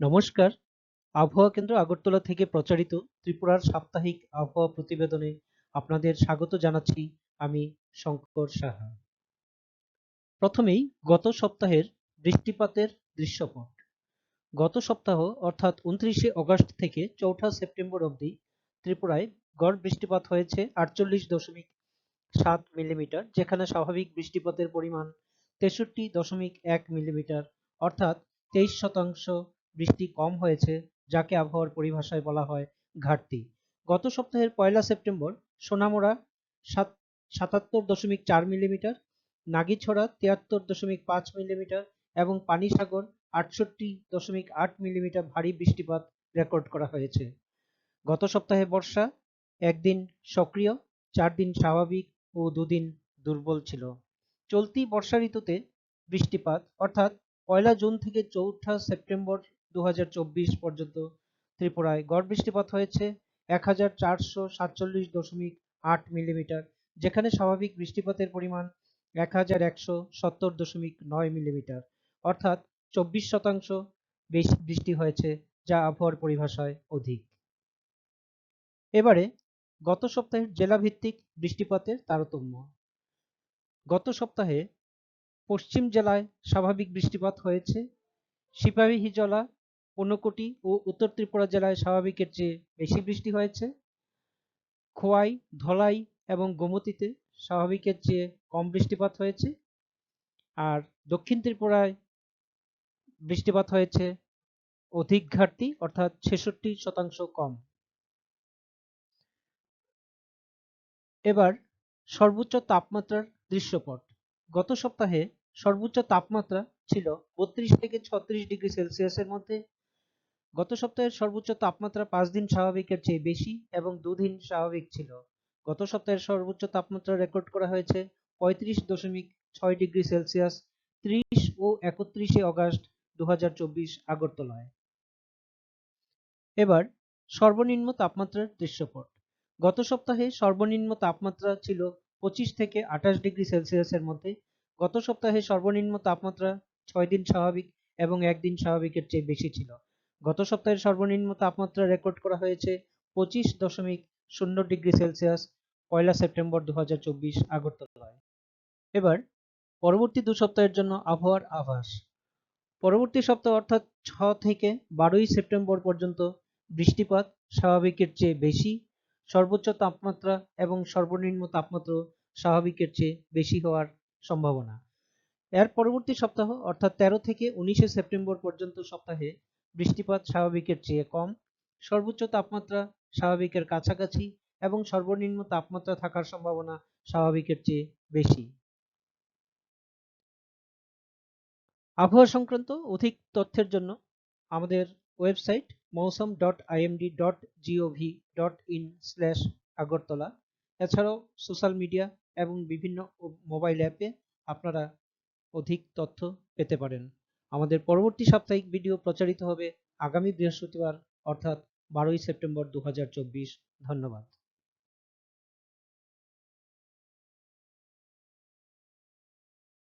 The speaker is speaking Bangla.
নমস্কার। আবহাওয়া কেন্দ্র আগরতলা থেকে প্রচারিত ত্রিপুরার সাপ্তাহিক আবহাওয়া প্রতিবেদনে আপনাদের স্বাগত জানাচ্ছি আমি শঙ্কর সাহা। প্রথমেই গত সপ্তাহের বৃষ্টিপাতের দৃশ্যপট। গত সপ্তাহ, অর্থাৎ উনত্রিশে অগস্ট থেকে চৌঠা সেপ্টেম্বর অবধি ত্রিপুরায় গড় বৃষ্টিপাত হয়েছে আটচল্লিশ দশমিক সাত মিলিমিটার, যেখানে স্বাভাবিক বৃষ্টিপাতের পরিমাণ তেষট্টি দশমিক এক মিলিমিটার, অর্থাৎ তেইশ শতাংশ বৃষ্টি কম হয়েছে, যাকে আবহাওয়ার পরিভাষায় বলা হয় ঘাটতি। গত সপ্তাহের পয়লা সেপ্টেম্বর সোনামুড়া সাত, সাতাত্তর দশমিক চার মিলিমিটার, নাগিছড়া তিয়াত্তর দশমিক পাঁচ মিলিমিটার এবং পানিসাগর আটষট্টি দশমিক আট মিলিমিটার ভারী বৃষ্টিপাত রেকর্ড করা হয়েছে। গত সপ্তাহে বর্ষা একদিন সক্রিয়, চার দিন স্বাভাবিক ও দুদিন দুর্বল ছিল। চলতি বর্ষা ঋতুতে বৃষ্টিপাত, অর্থাৎ পয়লা জুন থেকে চৌঠা সেপ্টেম্বর দু হাজার চব্বিশ পর্যন্ত ত্রিপুরায় গড় বৃষ্টিপাত হয়েছে এক হাজার চারশো সাতচল্লিশ দশমিক আট মিলিমিটার, যেখানে স্বাভাবিক বৃষ্টিপাতের পরিমাণ এক হাজার একশো সত্তর দশমিক নয় মিলিমিটার। অর্থাৎ চব্বিশ শতাংশ বেশি বৃষ্টি হয়েছে যা আবহাওয়ার পরিভাষায় অধিক। এবারে গত সপ্তাহের জেলাভিত্তিক বৃষ্টিপাতের তারতম্য। গত সপ্তাহে পশ্চিম জেলায় স্বাভাবিক বৃষ্টিপাত হয়েছে, সিপাহীজলা ঊনকোটি ও উত্তর ত্রিপুরা জেলায় স্বাভাবিকের চেয়ে বেশি বৃষ্টি হয়েছে। খোয়াই, ধলাই এবং গোমতীতে স্বাভাবিকের চেয়ে কম বৃষ্টিপাত হয়েছে। আর দক্ষিণ ত্রিপুরায় বৃষ্টিপাত হয়েছে অধিক ঘাটতি অর্থাৎ ছেষট্টি শতাংশ কম। এবার সর্বোচ্চ তাপমাত্রার দৃশ্যপট। গত সপ্তাহে সর্বোচ্চ তাপমাত্রা ছিল বত্রিশ থেকে ছত্রিশ ডিগ্রি সেলসিয়াসের মধ্যে। গত সপ্তাহের সর্বোচ্চ তাপমাত্রা পাঁচ দিন স্বাভাবিকের চেয়ে বেশি এবং দুদিন স্বাভাবিক ছিল। গত সপ্তাহের সর্বোচ্চ তাপমাত্রা রেকর্ড করা হয়েছে পঁয়ত্রিশ দশমিক ছয় ডিগ্রি সেলসিয়াস, ত্রিশ ও একত্রিশে অগাস্ট দু আগরতলায়। এবার সর্বনিম্ন তাপমাত্রার দৃশ্যপট। গত সপ্তাহে সর্বনিম্ন তাপমাত্রা ছিল পঁচিশ থেকে আঠাশ ডিগ্রি সেলসিয়াসের মধ্যে। গত সপ্তাহে সর্বনিম্ন তাপমাত্রা ছয় দিন স্বাভাবিক এবং একদিন স্বাভাবিকের চেয়ে বেশি ছিল। গত সপ্তাহের সর্বনিম্ন তাপমাত্রা রেকর্ড করা হয়েছে পঁচিশ দশমিক শূন্য ডিগ্রি সেলসিয়াস, পয়লা সেপ্টেম্বর দু হাজার আগরতলায়। এবার, পরবর্তী দু সপ্তাহের জন্য আবহাওয়ার আভাস। পরবর্তী সপ্তাহ অর্থাৎ ছ থেকে বারোই সেপ্টেম্বর পর্যন্ত বৃষ্টিপাত স্বাভাবিকের চেয়ে বেশি, সর্বোচ্চ তাপমাত্রা এবং সর্বনিম্ন তাপমাত্রা স্বাভাবিকের চেয়ে বেশি হওয়ার সম্ভাবনা। এর পরবর্তী সপ্তাহ অর্থাৎ তেরো থেকে উনিশে সেপ্টেম্বর পর্যন্ত সপ্তাহে বৃষ্টিপাত স্বাভাবিকের চেয়ে কম, সর্বোচ্চ তাপমাত্রা স্বাভাবিকের কাছাকাছি এবং সর্বনিম্ন তাপমাত্রা থাকার সম্ভাবনা স্বাভাবিকের চেয়ে বেশি। আবহাওয়া সংক্রান্ত অধিক তথ্যের জন্য আমাদের website Mausam dot IMD dot GOV dot in slash Agartala. এছাড়াও সোশ্যাল মিডিয়া এবং বিভিন্ন মোবাইল অ্যাপে আপনারা অধিক তথ্য পেতে পারেন। আমাদের পরবর্তী সাপ্তাহিক ভিডিও প্রচারিত হবে আগামী বৃহস্পতিবার, অর্থাৎ বারোই সেপ্টেম্বর দু হাজার চব্বিশ। ধন্যবাদ।